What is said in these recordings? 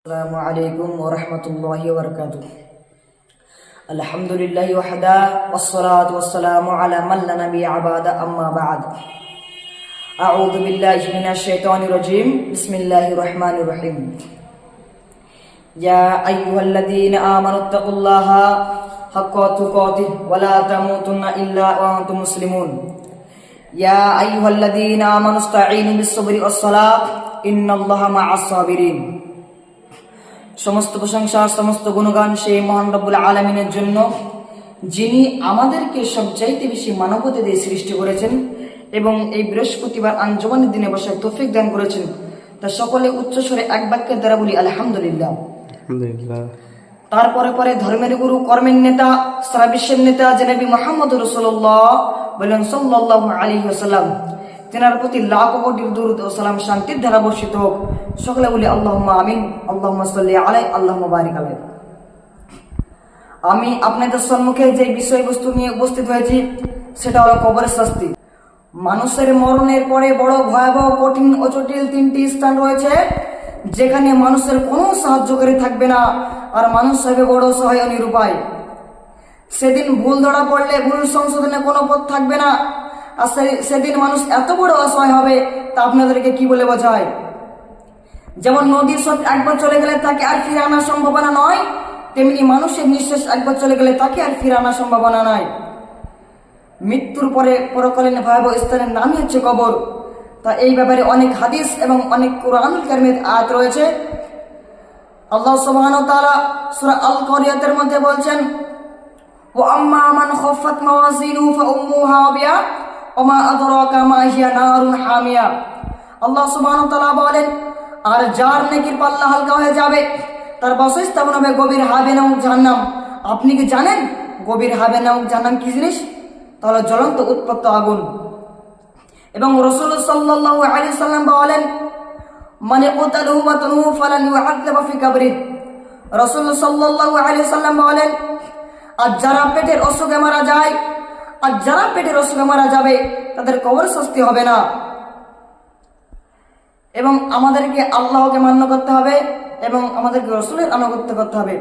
السلام عليكم ورحمة الله وبركاته الحمد لله وحده والصلاة والسلام على من لا نبي عباد أما بعد أعوذ بالله من الشيطان الرجيم بسم الله الرحمن الرحيم يا أيها الذين آمنوا اتقوا الله حق تقاته ولا تموتن إلا وأنتم مسلمون يا أيها الذين آمنوا استعينوا بالصبر والصلاة إن الله مع الصابرين সমস্ত প্রশংসা সমস্ত গুণগান সেই মহান রব্বুল আলমিনের জন্য যিনি আমাদেরকে সবচাইতে বেশি মানবতা দিয়ে সৃষ্টি করেছেন এবং এই বৃহস্পতিবার আঞ্জমানের দিনে বসে তৌফিক দান করেছেন। তা সকলে উচ্চস্বরে এক বাক্যের দ্বারা বলি আলহামদুলিল্লাহ। তারপরে পরে ধর্মের গুরু কর্মের নেতা সারা বিশ্বের নেতা জেনবি মোহাম্মদ রসুল্লাহ বলেন সাল্লাহ আলী সাল্লাম তেনার প্রতি লাখ কোটি দুরুদ ও সালাম শান্তির ধারা বর্ষিত হোক। সকলে বলি আল্লাহ আমিন আল্লাহ সাল্লি আলাই আল্লাহ বারিক আলাই আমি আপনাদের সম্মুখে যে বিষয়বস্তু নিয়ে উপস্থিত হয়েছি, সেটা হলো কবরের শাস্তি। মানুষের মরণের পরে বড় ভয়াবহ, কঠিন ও জটিল তিনটি স্থান রয়েছে, যেখানে মানুষের কোনো সাহায্যকারী থাকবে না, আর মানুষ হবে বড় সহায় নিরুপায়। সেদিন ভুল ধরা পড়লে ভুল সংশোধনে কোনো পথ থাকবে না। আর সেদিন মানুষ এত বড় অসহায় হবে তা আপনাদেরকে কি বলে বোঝায়? যেমন নদীর স্রোত একবার চলে গেলে তাকে আর ফিরে আনার সম্ভাবনা নয়, তেমনি মানুষের নিঃশ্বাস একবার চলে গেলে তাকে আর ফিরে আনার সম্ভাবনা নয় মৃত্যুর পরে পরকালীন ভয়াবহ স্থানের নামই হচ্ছে কবর। তা এই ব্যাপারে অনেক হাদিস এবং অনেক কোরআন কারিমের আয়াত রয়েছে। আল্লাহ সুবহানাহু ওয়া তাআলা সূরা আল কারিয়াতের মধ্যে বলছেন, ওয়া আম্মা মান খাফাত মাওয়াজিনুহু ফাউম্মুহু হাবিয়া ওয়া মা আদরাকা মা হিয়া নারুন হামিয়া। আল্লাহ সুবহানাহু তাআলা বলেন, আর যার নেকির পাল্লা হালকা হয়ে যাবে, তার বাসস্থান হবে গভীর হাবে নামক জাহান্নাম। আপনি কি জানেন গভীর হাবে নামক জাহান্নাম কি জিনিস? তাহলে জ্বলন্ত উৎপত্ত আগুন। এবং রসুল সাল্লাল্লাহু আলাইহি সাল্লাম বলেন মানে রাসূল সাল্লাল্লাহু আলাইহি সাল্লাম বলেন, আর যারা পেটের অসুখে মারা যায় আর যারা পেটের অসুখে মারা যাবে, তাদের কবর শাস্তি হবে না। এবং আমাদেরকে আল্লাহকে মান্য করতে হবে এবং আমাদেরকে রসুলের আনুগত্য করতে হবে।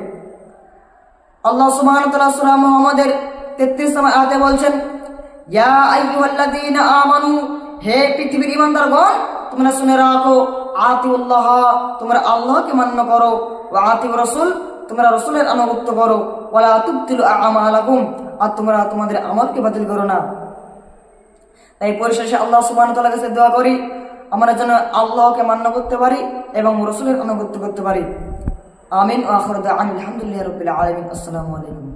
আল্লাহ তাআলা সূরা মুহাম্মাদের 33 নম্বর আয়াতে বলছেন, ইয়া আইয়ুহাল্লাযীনা আমানু, হে পৃথিবীর ঈমানদারগণ, তোমরা শুনে রাখো, আতিউল্লাহ, তোমরা আল্লাহকে মান্য করো, ওয়া আতিউর রাসূল, তোমরা রাসূলের আনুগত্য করো, ওয়ালা তুবতিলু আমালাকুম। আর তোমরা তোমাদের আমলকে বাতিল করো না। তাই পরিশেষে আল্লাহ সুবাহ তোলা কাছে দোয়া করি, আমরা যেন আল্লাহকে মান্য করতে পারি এবং রসুলের অনুগত্য করতে পারি। আমিন ও আখর আলহামদুলিল্লাহ রবিল্লা আলমিন। আসসালামু আলাইকুম।